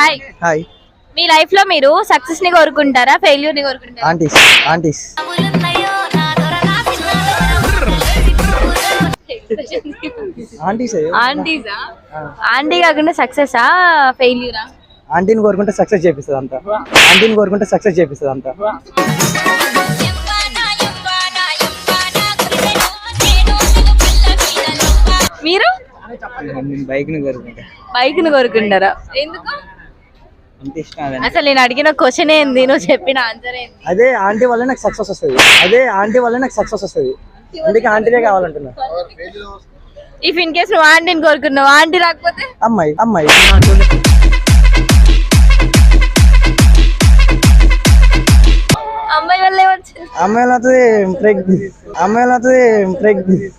Hi hi మీ లైఫ్లో మీరు సక్సెస్ని కోరుకుంటారా ఫెయిల్యూర్ని కోరుకుంటారా? ఆంటీస్ ఆంటీస్ ఆంటీస్ ఆంటీసా ఆంటీ కాకుండా సక్సెసా ఫెయిల్యూరా ఆంటీని కోరుకుంటే సక్సెస్ చేపిస్తుంది అంతా. ఆంటీని కోరుకుంటే సక్సెస్ చేపిస్తుంది అంతా. మీరు? బైక్ని కోరుకుంటా. బైక్ని కోరుకుంటారా? ఎందుకు? అసలు నేను అడిగిన క్వశ్చన్ ఏంది? నువ్వు చెప్పిన ఆన్సర్ ఏంది? అదే ఆంటీ వల్ల నాకు సక్సెస్ వస్తుంది. అదే ఆంటీ వల్ల నాకు సక్సెస్ వస్తుంది. అందుకే ఆంటీనే కావాలంటున్నా. ఇఫ్ ఇన్ కేస్ నువ్వు ఆంటీని కోరుకున్నావు? ఆంటీ రాకపోతే? అమ్మాయి అమ్మాయి. అమ్మాయి వల్ల ఏమొచ్చింది? ప్రెగ్నెంట్ అమ్మాయిలు అవుతుంది ప్రెగ్నెంట్